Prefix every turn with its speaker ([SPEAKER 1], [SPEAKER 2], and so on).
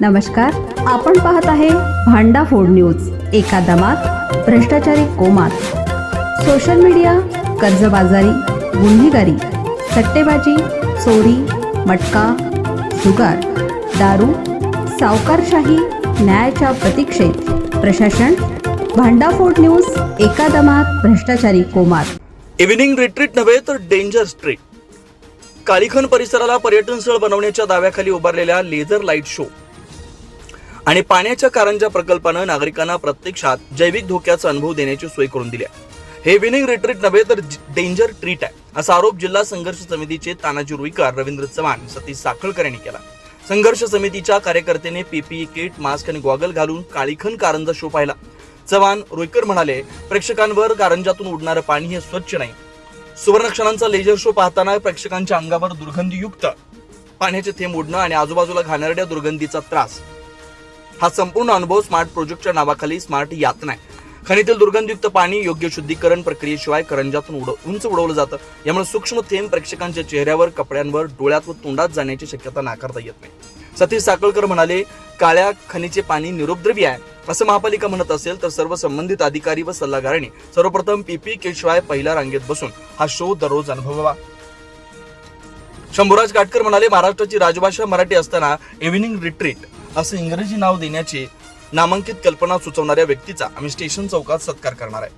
[SPEAKER 1] नमस्कार आपण पाहत आहे भांडा फोड न्यूज एका दमात भ्रष्टाचारी कोमात. सोशल मीडिया कर्जबाजारी गुन्हेगारी सट्टेबाजी चोरी मटका जुगार दारू सावकारशाही न्यायाच्या प्रतीक्षेत. प्रशासन भांडाफोड न्यूज एका दमात भ्रष्टाचारी कोमात.
[SPEAKER 2] इव्हिनिंग रिट्रीट नव्हे तर डेंजर स्ट्रीट कालिखन परिसराला पर्यटन स्थळ बनवण्याच्या दाव्याखाली उभारलेल्या लेझर लाइट शो आणि पाण्याच्या कारंजा प्रकल्पानं नागरिकांना प्रत्यक्षात जैविक धोक्याचा अनुभव देण्याची सोय करून दिली आहे. हे विनिंग रिट्रीट नव्हे तर डेंजर ट्रीट आहे असा आरोप जिल्हा संघर्ष समितीचे तानाजी रुईकर रवींद्र चव्हाण सतीश साखळकर यांनी केला. संघर्ष समितीच्या कार्यकर्त्याने पीपीई किट मास्क आणि गॉगल घालून काळीखन कारंजा शो पाहिला. चव्हाण रुईकर म्हणाले प्रेक्षकांवर कारंजातून उडणारं पाणी हे स्वच्छ नाही. सुवर्णक्षणांचा लेजर शो पाहताना प्रेक्षकांच्या अंगावर दुर्गंधीयुक्त पाण्याचे थेंब उडणं आणि आजूबाजूला घाणेरड्या दुर्गंधीचा त्रास. हा संपूर्ण अनुभव स्मार्ट प्रोजेक्टच्या नावाखाली स्मार्ट यातना आहे खनितील दुर्गंधयुक्त पाणी योग्य शुद्धीकरण प्रक्रियेशिवाय करंजातून उड उंच उडवलं जातं. यामुळे सूक्ष्म थेंब प्रेक्षकांच्या चेहऱ्यावर कपड्यांवर डोळ्यात व तोंडात जाण्याची शक्यता नाकारता येत नाही. सतीश साकळकर म्हणाले काळ्या खनिचे पाणी निरुपद्रवी आहे. असं महापालिका म्हणत असेल तर सर्व संबंधित अधिकारी व सल्लागारांनी सर्वप्रथम पीपी किट शिवाय पहिल्या रांगेत बसून हा शो दररोज अनुभवावा. शंभूराज काटकर म्हणाले महाराष्ट्राची राजभाषा मराठी असताना इव्हिनिंग रिट्रीट असं इंग्रजी नाव देण्याची नामांकित कल्पना सुचवणाऱ्या व्यक्तीचा आम्ही स्टेशन चौकात सत्कार करणार आहे.